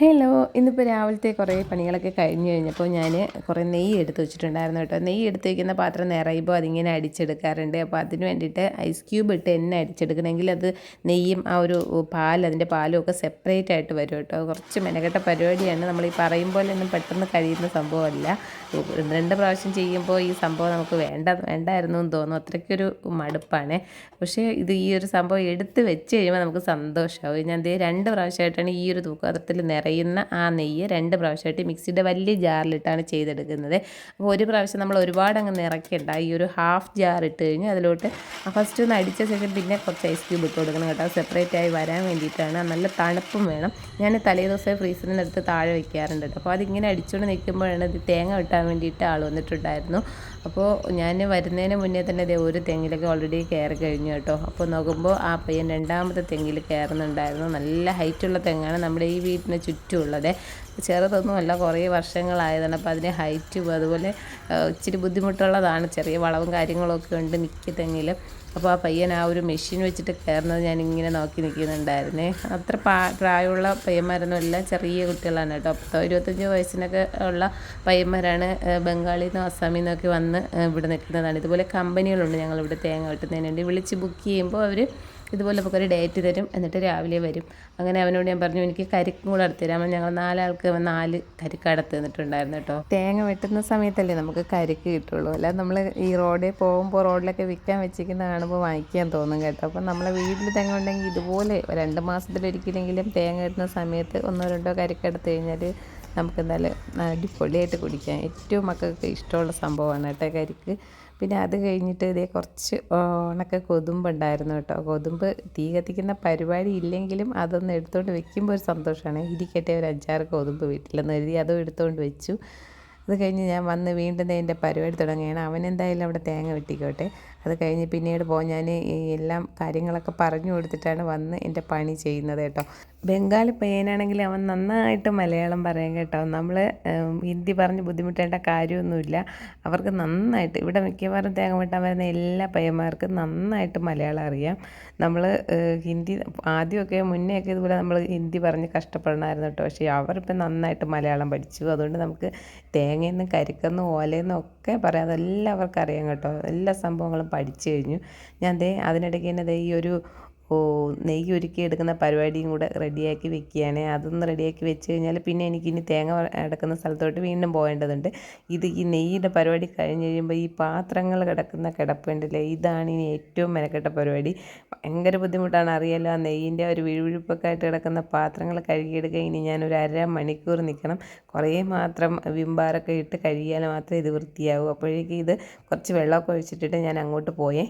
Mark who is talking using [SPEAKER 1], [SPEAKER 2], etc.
[SPEAKER 1] Hello ഇന്നിപ്പോൾ രാവിലത്തെ കുറേ പണികളൊക്കെ കഴിഞ്ഞ് കഴിഞ്ഞപ്പോൾ ഞാൻ കുറേ നെയ്യ് എടുത്ത് വെച്ചിട്ടുണ്ടായിരുന്നു കേട്ടോ. നെയ്യ് എടുത്ത് വയ്ക്കുന്ന പാത്രം നിറയുമ്പോൾ അതിങ്ങനെ അടിച്ചെടുക്കാറുണ്ട്. അപ്പോൾ അതിന് വേണ്ടിയിട്ട് ഐസ് ക്യൂബ് ഇട്ട് എണ്ണ അടിച്ചെടുക്കണമെങ്കിൽ അത് നെയ്യും ആ ഒരു പാൽ അതിന്റെ പാലും ഒക്കെ സെപ്പറേറ്റ് ആയിട്ട് വരും കേട്ടോ. കുറച്ച് മെനക്കെട്ട പരിപാടിയാണ്. നമ്മൾ ഈ പറയും പോലെ ഒന്നും പെട്ടെന്ന് കഴിയുന്ന സംഭവമല്ല. രണ്ട് പ്രാവശ്യം ചെയ്യുമ്പോൾ ഈ സംഭവം നമുക്ക് വേണ്ട വേണ്ടായിരുന്നു എന്ന് തോന്നും. അത്രയ്ക്കൊരു മടുപ്പാണ്. പക്ഷേ ഇത് ഈ ഒരു സംഭവം എടുത്ത് വെച്ച് കഴിയുമ്പോൾ നമുക്ക് സന്തോഷമാവും ഞാൻ ദേ രണ്ട് പ്രാവശ്യമായിട്ടാണ് ഈ ഒരു തൂക്കത്തിൽ നിറ നിറയുന്ന ആ നെയ്യ് രണ്ട് പ്രാവശ്യമായിട്ട് മിക്സിയുടെ വലിയ ജാറിലിട്ടാണ് ചെയ്തെടുക്കുന്നത്. അപ്പോൾ ഒരു പ്രാവശ്യം നമ്മൾ ഒരുപാട് അങ്ങ് നിറയ്ക്കേണ്ട. ഈ ഒരു ഹാഫ് ജാർ ഇട്ട് കഴിഞ്ഞ് അതിലോട്ട് ഫസ്റ്റ് ഒന്ന് അടിച്ച ശേഷം പിന്നെ കുറച്ച് ഐസ് ക്യൂബ് ഇട്ട് കൊടുക്കണം കേട്ടോ. സെപ്പറേറ്റ് ആയി വരാൻ വേണ്ടിയിട്ടാണ്. നല്ല തണുപ്പും വേണം. ഞാൻ തലേ ദിവസം ഫ്രീസറിനടുത്ത് താഴെ വയ്ക്കാറുണ്ട് അപ്പോൾ അതിങ്ങനെ അടിച്ചുകൊണ്ട് നിൽക്കുമ്പോഴാണ് ഇത് തേങ്ങ വെട്ടാൻ വേണ്ടിയിട്ട് ആൾ വന്നിട്ടുണ്ടായിരുന്നു. അപ്പോൾ ഞാൻ വരുന്നതിന് മുന്നേ തന്നെ ഇതേ ഒരു തെങ്ങിലൊക്കെ ഓൾറെഡി കയറി കഴിഞ്ഞു കേട്ടോ. അപ്പോൾ നോക്കുമ്പോൾ ആ പയ്യൻ രണ്ടാമത്തെ തെങ്ങിൽ കയറുന്നുണ്ടായിരുന്നു. നല്ല ഹൈറ്റുള്ള തെങ്ങാണ്. നമ്മുടെ ഈ വീട്ടിന് ചുറ്റുമുള്ളത് ചെറുതൊന്നുമല്ല കുറേ വർഷങ്ങളായതാണ്. അപ്പോൾ അതിന് ഹൈറ്റും അതുപോലെ ഇച്ചിരി ബുദ്ധിമുട്ടുള്ളതാണ്. ചെറിയ വളവും കാര്യങ്ങളൊക്കെ ഉണ്ട് മിക്ക അപ്പോൾ ആ പയ്യൻ ആ ഒരു മെഷീൻ വെച്ചിട്ട് കയറുന്നത് ഞാൻ ഇങ്ങനെ നോക്കി നിൽക്കുന്നുണ്ടായിരുന്നേ. അത്ര പ്രായമുള്ള പയ്യന്മാരൊന്നും അല്ല ചെറിയ കുട്ടികളാണ് കേട്ടോ. പത്തോ ഇരുപത്തഞ്ച് വയസ്സിനൊക്കെ ഉള്ള പയ്യന്മാരാണ് ബംഗാളിൽ നിന്നും അസാമിൽ നിന്നൊക്കെ വന്ന് ഇവിടെ നിൽക്കുന്നതാണ്. ഇതുപോലെ കമ്പനികളുണ്ട് ഞങ്ങളിവിടെ തേങ്ങ വെട്ടുന്നതിനുണ്ട് വിളിച്ച് ബുക്ക് ചെയ്യുമ്പോൾ അവർ ഇതുപോലെ നമുക്കൊരു ഡേറ്റ് തരും എന്നിട്ട് രാവിലെ വരും. അങ്ങനെ അവനോട് ഞാൻ പറഞ്ഞു എനിക്ക് കരിക്കും കൂടെ അടുത്ത് തരാം. ഞങ്ങൾ നാലാൾക്ക് നാല് കരിക്ക് അടുത്ത് തന്നിട്ടുണ്ടായിരുന്നു കേട്ടോ. തേങ്ങ വെട്ടുന്ന സമയത്തല്ലേ നമുക്ക് കരിക്ക് കിട്ടുള്ളൂ. അല്ലാതെ നമ്മൾ ഈ റോഡിൽ പോകുമ്പോൾ റോഡിലൊക്കെ വിൽക്കാൻ വെച്ചിരിക്കുന്ന കാണുമ്പോൾ വാങ്ങിക്കാൻ തോന്നും കേട്ടോ. അപ്പം നമ്മളെ വീട്ടിൽ തേങ്ങ ഉണ്ടെങ്കിൽ ഇതുപോലെ രണ്ട് മാസത്തിലൊരിക്കലെങ്കിലും തേങ്ങ കിട്ടുന്ന സമയത്ത് ഒന്നോ രണ്ടോ കരിക്കെടുത്ത് കഴിഞ്ഞാൽ നമുക്ക് എന്തായാലും അടിപൊളിയായിട്ട് കുടിക്കാം. ഏറ്റവും മക്കൾക്ക് ഇഷ്ടമുള്ള സംഭവമാണ് കേട്ടോ കരിക്ക്. പിന്നെ അത് കഴിഞ്ഞിട്ട് ഇതേ കുറച്ച് ഉണക്ക കൊതുമ്പുണ്ടായിരുന്നു കേട്ടോ. കൊതുമ്പ് തീ കത്തിക്കുന്ന പരിപാടി ഇല്ലെങ്കിലും അതൊന്ന് എടുത്തുകൊണ്ട് വെക്കുമ്പോൾ ഒരു സന്തോഷമാണ് ഇരിക്കട്ടെ ഒരു അഞ്ചാറ് കൊതുമ്പ് വീട്ടിലെന്ന് കരുതി അതും എടുത്തുകൊണ്ട് വെച്ചു. അത് കഴിഞ്ഞ് ഞാൻ വന്ന് വീണ്ടും എന്റെ പരിപാടി തുടങ്ങുകയാണ്. അവൻ എന്തായാലും അവിടെ തേങ്ങ വെട്ടിക്കോട്ടെ. അത് കഴിഞ്ഞ് പിന്നീട് പോ ഞാൻ ഈ എല്ലാം കാര്യങ്ങളൊക്കെ പറഞ്ഞു കൊടുത്തിട്ടാണ് വന്ന് എന്റെ പണി ചെയ്യുന്നത് കേട്ടോ. ബംഗാളി പയ്യനാണെങ്കിൽ അവൻ നന്നായിട്ട് മലയാളം പറയാൻ കേട്ടോ. നമ്മൾ ഹിന്ദി പറഞ്ഞ് ബുദ്ധിമുട്ടേണ്ട കാര്യമൊന്നുമില്ല. അവർക്ക് നന്നായിട്ട് ഇവിടെ മിക്കവാറും തേങ്ങ വെട്ടാൻ വരുന്ന എല്ലാ പയ്യന്മാർക്കും നന്നായിട്ട് മലയാളം അറിയാം. നമ്മൾ ഹിന്ദി ആദ്യമൊക്കെ മുന്നേ ഒക്കെ ഇതുപോലെ നമ്മൾ ഹിന്ദി പറഞ്ഞ് കഷ്ടപ്പെടണമായിരുന്നു കേട്ടോ. പക്ഷേ അവരിപ്പം നന്നായിട്ട് മലയാളം പഠിച്ചു. അതുകൊണ്ട് നമുക്ക് തേങ്ങയെന്നും കരിക്കെന്നും ഓലയെന്നും ഒക്കെ പറയാം. അതെല്ലാം അവർക്കറിയാം കേട്ടോ. എല്ലാ സംഭവങ്ങളും പഠിച്ചു കഴിഞ്ഞു. ഞാൻ ദേ അതിനിടയ്ക്ക് തന്നെ ദേ ഈ ഒരു ഓ നെയ്യ് ഒരുക്കി എടുക്കുന്ന പരിപാടിയും കൂടെ റെഡിയാക്കി വെക്കുകയാണ്. അതൊന്ന് റെഡിയാക്കി വെച്ച് കഴിഞ്ഞാൽ പിന്നെ എനിക്കിനി തേങ്ങ അടക്കുന്ന സ്ഥലത്തോട്ട് വീണ്ടും പോകേണ്ടതുണ്ട്. ഇത് ഈ നെയ്യുടെ പരിപാടി കഴിഞ്ഞ് കഴിയുമ്പോൾ ഈ പാത്രങ്ങൾ കിടക്കുന്ന കിടപ്പുണ്ടല്ലേ? ഇതാണ് ഇനി ഏറ്റവും മെനക്കെട്ട പരിപാടി. ഭയങ്കര ബുദ്ധിമുട്ടാണ്. അറിയാലോ ആ നെയ്യിന്റെ ഒരു വിഴുവിഴുപ്പൊക്കെ ആയിട്ട് കിടക്കുന്ന പാത്രങ്ങൾ കഴുകിയെടുക്കുക ഇനി ഞാൻ ഒരു അര മണിക്കൂർ നിൽക്കണം. കുറേ മാത്രം വിമ്പാറൊക്കെ ഇട്ട് കഴുകിയാൽ മാത്രമേ ഇത് വൃത്തിയാവൂ. അപ്പോഴേക്കും ഇത് കുറച്ച് വെള്ളമൊക്കെ ഒഴിച്ചിട്ടിട്ട് ഞാൻ അങ്ങോട്ട് പോയേ.